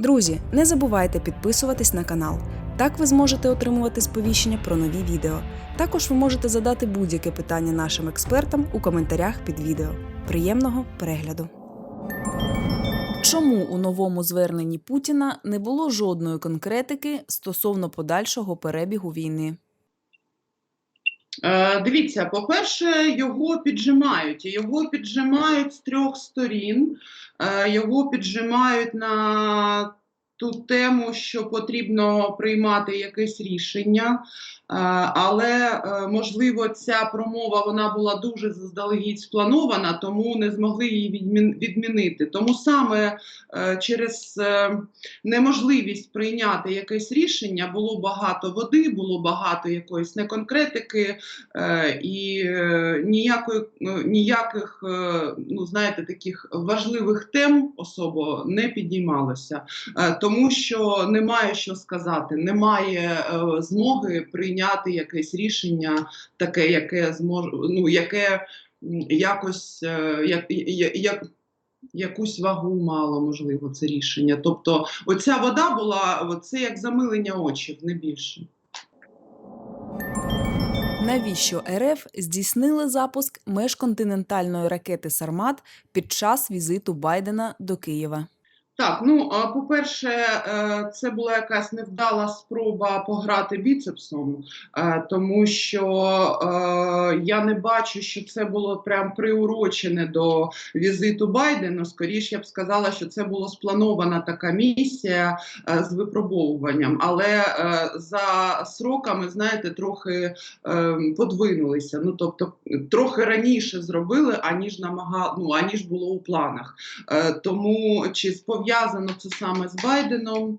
Друзі, не забувайте підписуватись на канал. Так ви зможете отримувати сповіщення про нові відео. Також ви можете задати будь-яке питання нашим експертам у коментарях під відео. Приємного перегляду! Чому у новому зверненні Путіна не було жодної конкретики стосовно подальшого перебігу війни? Е, Дивіться, по-перше, його піджимають. Його піджимають з трьох сторін. Е, Його піджимають на ту тему, що потрібно приймати якесь рішення. Е, Але е, можливо, ця промова вона була дуже заздалегідь спланована, тому не змогли її відмінити. Тому саме е, через неможливість прийняти якесь рішення було багато води, було багато якоїсь неконкретики, і ніякої, ну, ніяких, ну знаєте, таких важливих тем особо не підіймалося, тому що немає що сказати, немає е, змоги прийняти якесь рішення, таке, яке зможе, ну яке якось е, як, як якусь вагу мало, можливо, це рішення. Тобто, оця вода була це як замилення очів, не більше. Навіщо РФ здійснили запуск межконтинентальної ракети Сармат під час візиту Байдена до Києва? Так, ну по-перше, е, це була якась невдала спроба пограти біцепсом, е, тому що е, я не бачу, що це було прям приурочене до візиту Байдена. Скоріше я б сказала, що це була спланована така місія з випробовуванням, але за сроками, знаєте, трохи подвинулися. Ну тобто, трохи раніше зробили, аніж намага... ну, аніж було у планах. Тому чи пов'язано це саме з Байденом?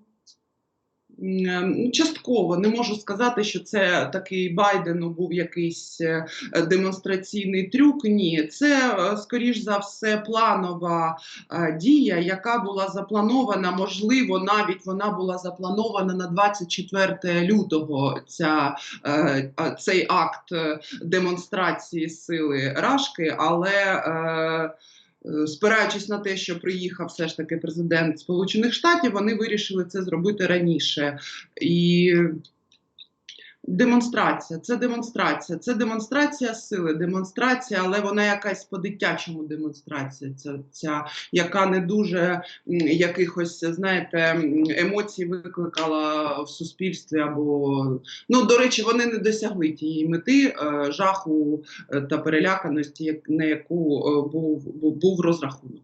Частково не можу сказати, що це такий Байдену був якийсь е, демонстраційний трюк. Ні, це е, скоріш за все планова е, дія, яка була запланована. Можливо, навіть вона була запланована на 24 лютого. Ця цей акт демонстрації сили Рашки, але. Е, спираючись на те, що приїхав все ж таки президент Сполучених Штатів, вони вирішили це зробити раніше. І демонстрація, це демонстрація, це демонстрація сили, демонстрація, але вона якась по-дитячому демонстрація, ця, ця яка не дуже якихось, знаєте, емоцій викликала в суспільстві. Або ну, до речі, вони не досягли тієї мети е, жаху е, та переляканості, як- на яку е, був, був розрахунок.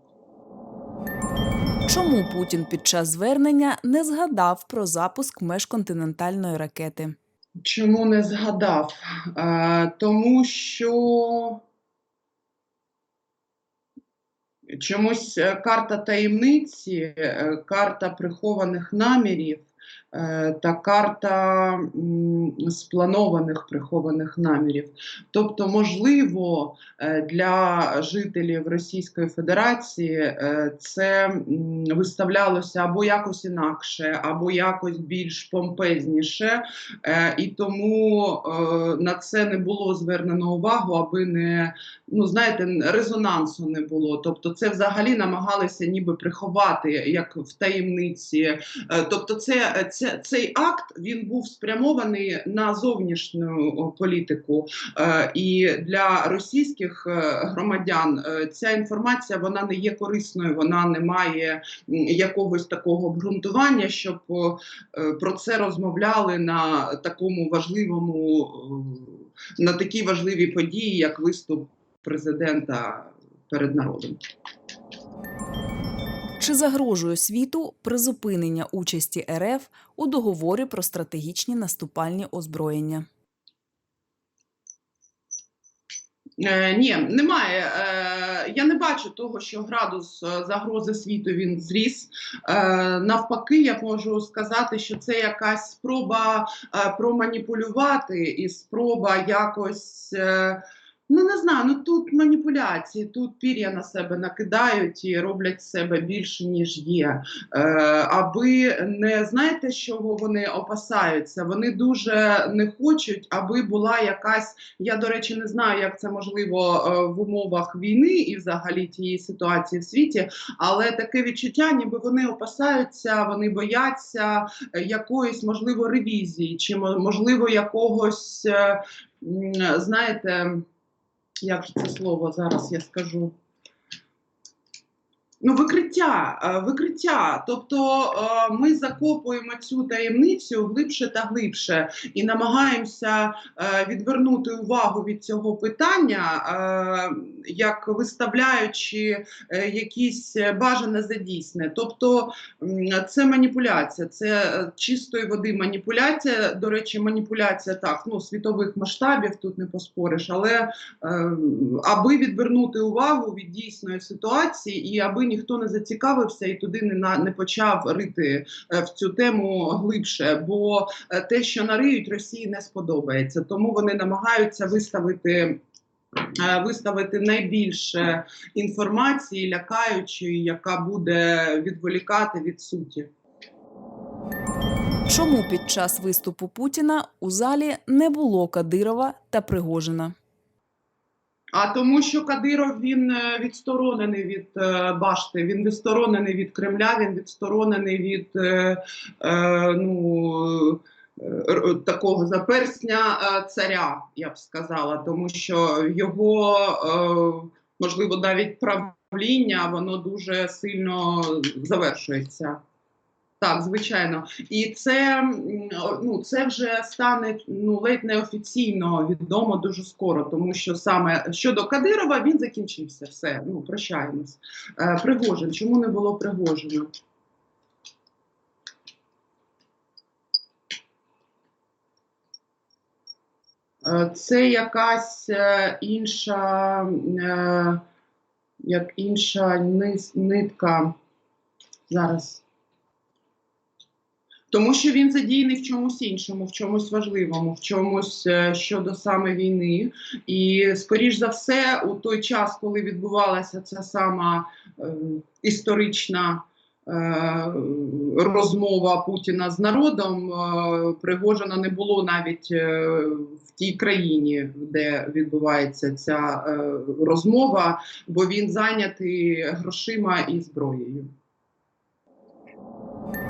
Чому Путін під час звернення не згадав про запуск межконтинентальної ракети? Чому не згадав? Е, тому що чомусь е, карта таємниці, е, карта прихованих намірів та карта спланованих прихованих намірів. Тобто, можливо, е, для жителів Російської Федерації е, це виставлялося або якось інакше, або якось більш помпезніше. Е, і тому е, на це не було звернено увагу, аби не ну знаєте, резонансу не було. Тобто, це взагалі намагалися ніби приховати як в таємниці. Е, тобто, це, це цей акт він був спрямований на зовнішню політику. Е, і для російських е, громадян е, ця інформація вона не є корисною, вона не має якогось такого обґрунтування, щоб про це розмовляли на такому важливому, на такій важливій події, як виступ президента перед народом. Чи загрожує світу призупинення участі РФ у договорі про стратегічні наступальні озброєння? Е, ні, немає. Е, я не бачу того, що градус е, загрози світу він зріс. Навпаки, я можу сказати, що це якась спроба проманіпулювати і спроба якось. Ну, не знаю, ну тут маніпуляції, тут пір'я на себе накидають і роблять себе більше, ніж є. Е, аби не знаєте, чого вони опасаються. Вони дуже не хочуть, аби була якась. Я, до речі, не знаю, як це можливо е, в умовах війни і взагалі тієї ситуації в світі, але таке відчуття, ніби вони опасаються, вони бояться е, якоїсь можливо ревізії, чи мо- можливо якогось, е, знаєте як же це слово зараз я скажу. Ну, викриття, е, викриття. Тобто е, ми закопуємо цю таємницю глибше та глибше і намагаємося е, відвернути увагу від цього питання, як виставляючи якісь бажане за дійсне. Тобто це маніпуляція, це чистої води маніпуляція. До речі, маніпуляція так, ну світових масштабів тут не поспориш, але аби відвернути увагу від дійсної ситуації, і аби ніхто не зацікавився і туди не на не почав рити е, в цю тему глибше. Бо е, те, що нариють, Росії не сподобається, тому вони намагаються виставити. е, Виставити найбільше інформації, лякаючої, яка буде відволікати від суті. Чому під час виступу Путіна у залі не було Кадирова та Пригожина? А тому, що Кадиров він е, відсторонений від е, башти, він відсторонений від Кремля, він відсторонений від е, е, ну, е, такого заперсня царя, я б сказала, тому що його е, можливо навіть правління воно дуже сильно завершується. Так, звичайно, і це ну це вже стане ну ледь не офіційно відомо дуже скоро, тому що саме щодо Кадирова він закінчився. Все, ну прощаємось. Е, Пригожин, чому не було Пригожина? Е, Це якась е, інша, е, як інша нитка. Зараз. Тому що він задіяний в чомусь іншому, в чомусь важливому, в чомусь е, щодо саме війни. І, скоріш за все, у той час, коли відбувалася ця сама е, історична е, розмова Путіна з народом, е, Пригожина не було навіть е, в тій країні, де відбувається ця розмова, бо він зайнятий грошима і зброєю.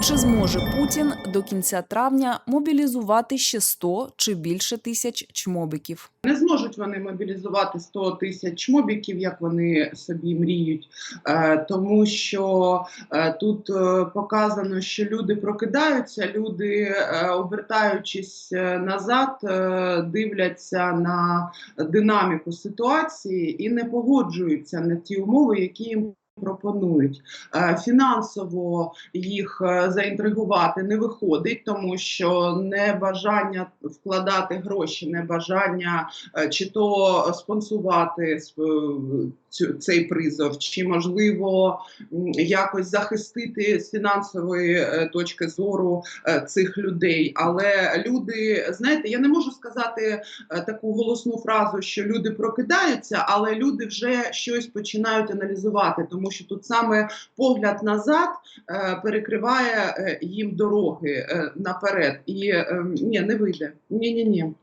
Чи зможе Путін до кінця травня мобілізувати ще 100 чи більше тисяч чмобіків? Не зможуть вони мобілізувати 100 тисяч мобіків, як вони собі мріють, е, тому що е, тут е, показано, що люди прокидаються, люди, обертаючись назад, дивляться на динаміку ситуації і не погоджуються на ті умови, які їм. Пропонують. Е, фінансово їх е, заінтригувати не виходить, тому що небажання вкладати гроші, небажання бажання чи то спонсувати сп- цю, цей призов, чи можливо якось захистити з фінансової е, точки зору е, цих людей. Але люди, знаєте, я не можу сказати е, таку голосну фразу, що люди прокидаються, але люди вже щось починають аналізувати, тому що тут саме погляд назад перекриває їм дороги наперед. І е, ні, не вийде. Ні, ні, ні.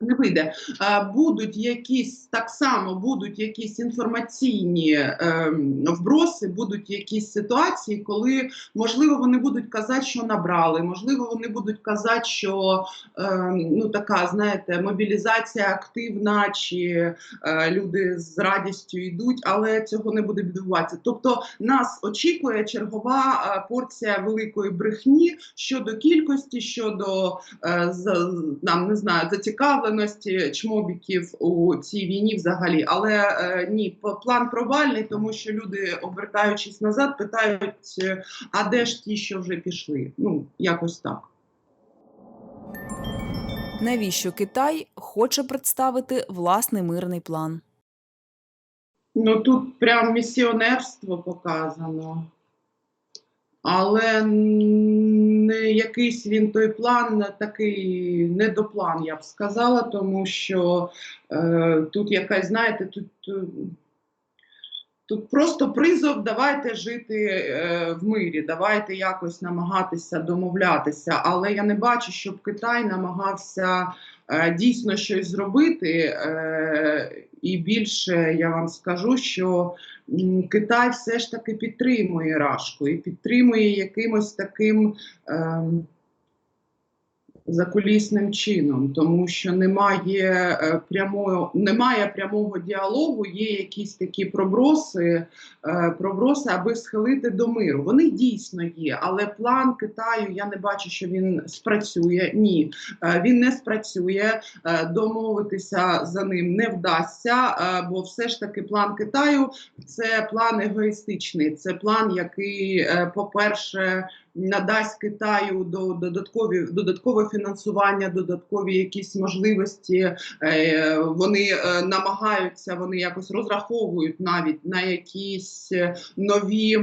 Не вийде. Е, Будуть якісь так само, будуть якісь інформаційні е, вброси, будуть якісь ситуації, коли можливо вони будуть казати, що набрали, можливо, вони будуть казати, що е, ну така, знаєте, мобілізація активна, чи е, люди з радістю йдуть, але цього не буде відбуватися. Тобто нас очікує чергова е, порція великої брехні щодо кількості, щодо е, нам не знаю зацікавленості чмобіків у цій війні взагалі. Але е, ні, план провальний, тому що люди, обертаючись назад, питають: е, а де ж ті, що вже пішли? Ну якось так. Навіщо Китай хоче представити власний мирний план? Ну тут прям місіонерство показано. Але якийсь він той план, такий недоплан, я б сказала, тому що е, тут якась, знаєте, тут. Тут просто призов, давайте жити е, в мирі, давайте якось намагатися домовлятися. Але я не бачу, щоб Китай намагався е, дійсно щось зробити. Е, і більше я вам скажу, що Китай все ж таки підтримує Рашку і підтримує якимось таким. ем, закулісним чином, тому що немає е, прямого, немає прямого діалогу, є якісь такі проброси, е, проброси, аби схилити до миру. Вони дійсно є, але план Китаю я не бачу, що він спрацює. Ні, е, він не спрацює. Домовитися за ним не вдасться, бо все ж таки план Китаю це план егоїстичний, це план, який, е, по-перше, надасть Китаю до додаткові додаткове фінансування, додаткові якісь можливості. Е, Вони е, намагаються, вони якось розраховують навіть на якісь е, нові.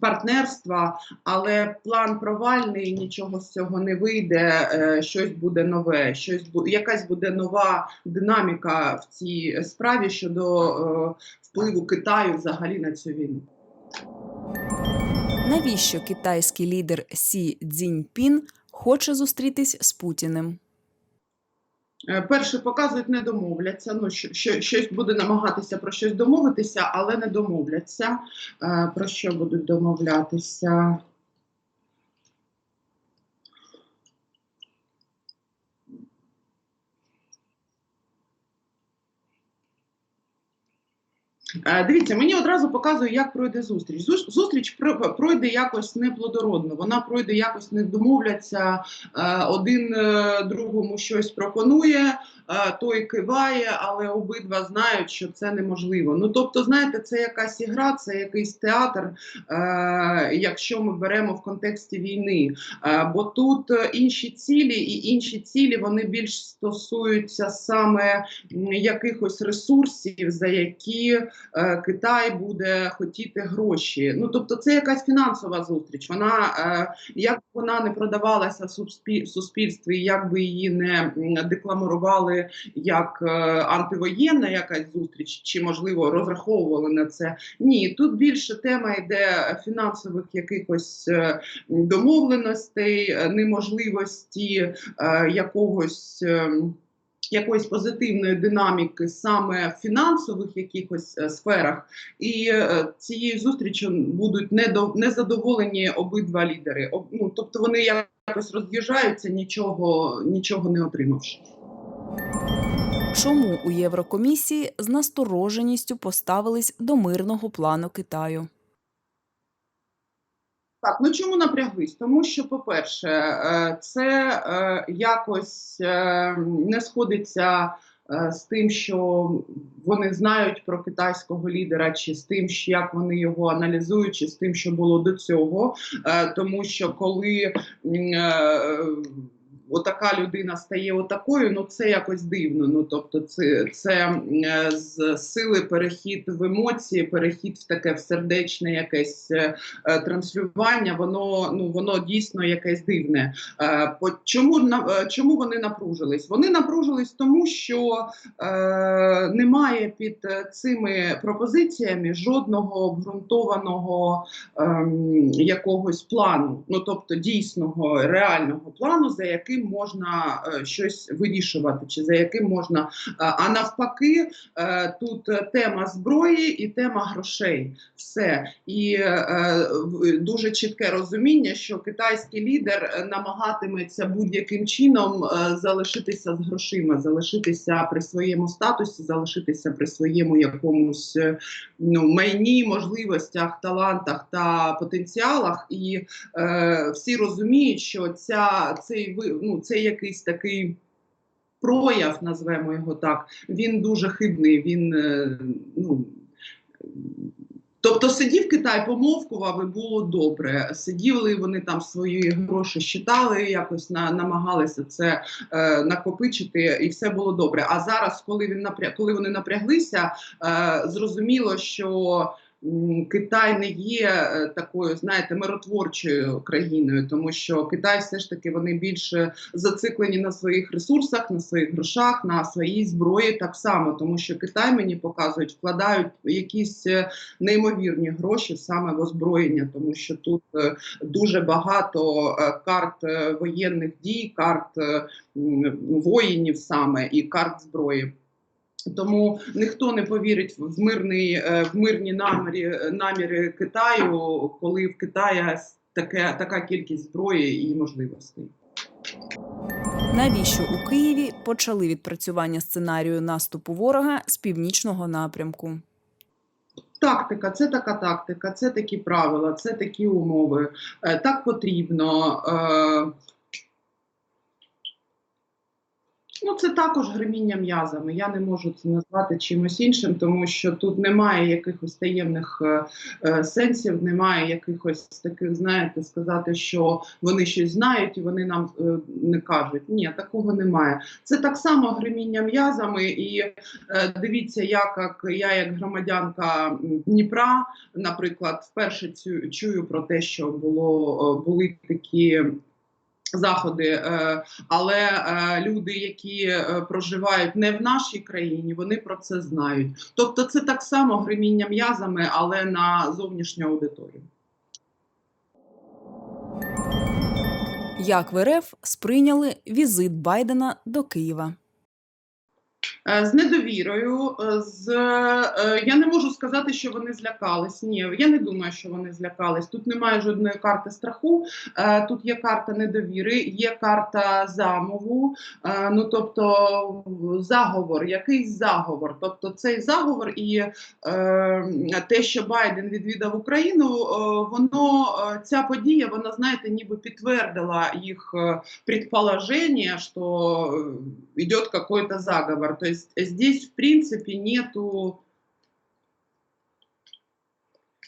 Партнерства, але план провальний, нічого з цього не вийде. Щось буде нове, щось бу- якась буде нова динаміка в цій справі щодо впливу Китаю взагалі на цю війну. Навіщо китайський лідер Сі Цзіньпін хоче зустрітись з Путіним? Е, Перше показують, не домовляться. Ну що, що щось буде намагатися про щось домовитися, але не домовляться. Е, Про що будуть домовлятися? Дивіться, мені одразу показує, як пройде зустріч. Зустріч про- пройде якось неплодородно. Вона пройде якось не домовляться. Е, Один е, другому щось пропонує, е, той киває, але обидва знають, що це неможливо. Ну тобто, знаєте, це якась ігра, це якийсь театр, е, якщо ми беремо в контексті війни. Е, Бо тут е, інші цілі, і інші цілі вони більш стосуються саме якихось ресурсів, за які е, Китай буде хотіти гроші. Ну тобто, це якась фінансова зустріч. Вона е, як вона не продавалася в суспіль- суспільстві, як би її не м, декламували як е, антивоєнна якась зустріч, чи можливо розраховували на це. Ні, тут більше тема йде фінансових якихось е, домовленостей, е, неможливості е, якогось. Якоїсь позитивної динаміки саме в фінансових якихось е, сферах, і е, цією зустрічю будуть незадоволені обидва лідери. Ну, тобто вони якось роз'їжджаються, нічого, нічого не отримавши. Чому у Єврокомісії з настороженістю поставились до мирного плану Китаю? Так, ну чому напряглись? Тому що, по-перше, е, це е, якось е, не сходиться з тим, що вони знають про китайського лідера, чи з тим, як вони його аналізують, чи з тим, що було до цього. Тому що коли отака людина стає отакою, ну це якось дивно. Ну тобто, це, це е, з сили перехід в емоції, перехід в таке в сердечне якесь. е, е, транслювання, воно ну воно дійсно якесь дивне. Е, чому е, чому вони напружились? Вони напружились тому, що е, немає під е, цими пропозиціями жодного обґрунтованого ем, якогось плану, ну тобто дійсного реального плану, за яким можна е, щось вирішувати, чи за яким можна. е, а навпаки, е, тут тема зброї і тема грошей. Все і дуже чітке розуміння, що китайський лідер намагатиметься будь-яким чином залишитися з грошима, залишитися при своєму статусі, залишитися при своєму якомусь ну, майні, можливостях, талантах та потенціалах. І е, всі розуміють, що ця цей ну, це якийсь такий. Прояв, назвемо його так, він дуже хибний. Він е, ну Тобто сидів Китай, помовкував і було добре. Сиділи вони там свої гроші щитали, якось на, намагалися це е, накопичити, і все було добре. А зараз, коли він напря... коли вони напряглися, е, зрозуміло, що Китай не є е, такою, знаєте, миротворчою країною, тому що Китай все ж таки вони більше зациклені на своїх ресурсах, на своїх грошах, на своїй зброї так само, тому що Китай мені показують, вкладають якісь е, неймовірні гроші саме в озброєння, тому що тут е, дуже багато карт воєнних дій, карт воїнів саме і карт зброї. Тому ніхто не повірить в мирний е, в мирні наміри, наміри Китаю, коли в Китаї таке така кількість зброї і можливостей. Навіщо у Києві почали відпрацювання сценарію наступу ворога з північного напрямку? Тактика, це така тактика, це такі правила, це такі умови. Е, Так потрібно. Е, Ну, це також гриміння м'язами. Я не можу це назвати чимось іншим, тому що тут немає якихось таємних е, е, сенсів, немає якихось таких, знаєте, сказати, що вони щось знають і вони нам е, не кажуть. Ні, такого немає. Це так само гриміння м'язами. І е, дивіться, я як я, як громадянка Дніпра, наприклад, вперше цю чую про те, що було е, були такі. Заходи, е, але е, люди, які е, проживають не в нашій країні, вони про це знають. Тобто, це так само гриміння м'язами, але на зовнішню аудиторію. Як в РФ сприйняли візит Байдена до Києва? Е, З недовірою, е, з е, я не можу сказати, що вони злякались. Ні, я не думаю, що вони злякались. Тут немає жодної карти страху. Тут є карта недовіри, є карта замову. Ну тобто заговор, якийсь заговор. Тобто цей заговор і те, що Байден відвідав Україну, воно ця подія, вона знаєте, ніби підтвердила їх е, предположение, что э, идет какой-то заговор. То есть здесь, в принципе, нету...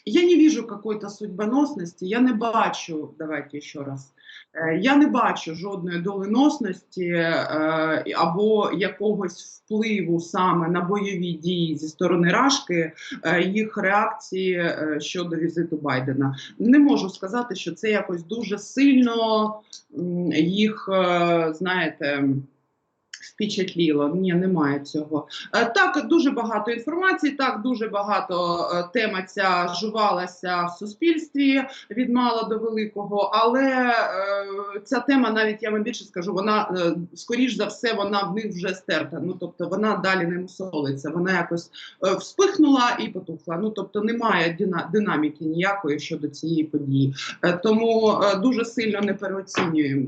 Я не вижу какой-то судьбоносности, я не бачу, давайте ще раз, Е, я не бачу жодної доленосності е, або якогось впливу саме на бойові дії зі сторони Рашки, е, їх реакції е, щодо візиту Байдена. Не можу сказати, що це якось дуже сильно їх, знаєте, впечатліло. Ні, немає цього. Е, Так, дуже багато інформації, так, дуже багато е, тема ця жувалася в суспільстві від мала до великого, але е, ця тема, навіть я вам більше скажу, вона скоріш за все, вона в них вже стерта. Ну тобто вона далі не мусолиться. Вона якось вспихнула і потухла. Ну тобто немає динаміки ніякої щодо цієї події. Тому дуже сильно не переоцінюємо,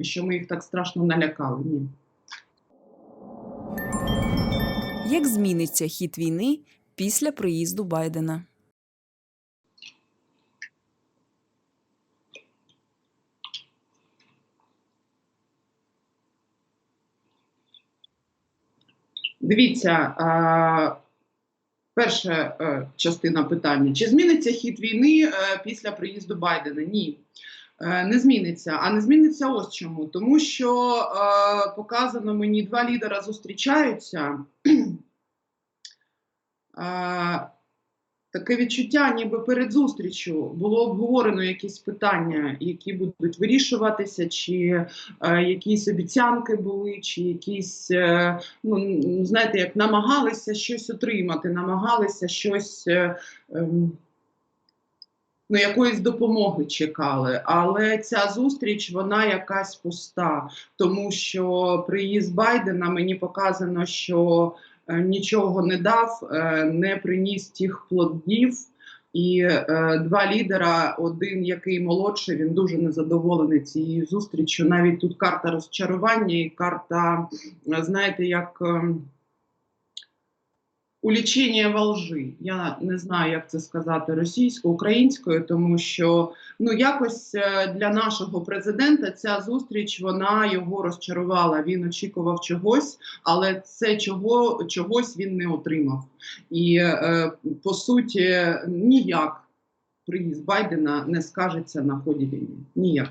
що ми їх так страшно налякали. Ні. Як зміниться хід війни після приїзду Байдена? Дивіться, перша е, частина питання: чи зміниться хід війни е, після приїзду Байдена? Ні. Е, Не зміниться, а не зміниться ось чому. Тому що е, показано мені два лідера зустрічаються. Таке відчуття, ніби перед зустрічю було обговорено якісь питання, які будуть вирішуватися, чи е, якісь обіцянки були, чи якісь, е, ну знаєте, як намагалися щось отримати, намагалися щось. Е, ем, Ну, якоїсь допомоги чекали, але ця зустріч вона якась пуста, тому що приїзд Байдена мені показано, що нічого не дав, е, не приніс тих плодів. І е, два лідера, один який молодший, він дуже незадоволений цією зустрічю. Навіть тут карта розчарування і карта, е, знаєте, як. Улічення во лжи. Я не знаю, як це сказати російською, українською, тому що ну якось е, для нашого президента ця зустріч вона його розчарувала. Він очікував чогось, але це чого чогось він не отримав. І е, по суті, ніяк приїзд Байдена не скажеться на ході війни. Ніяк.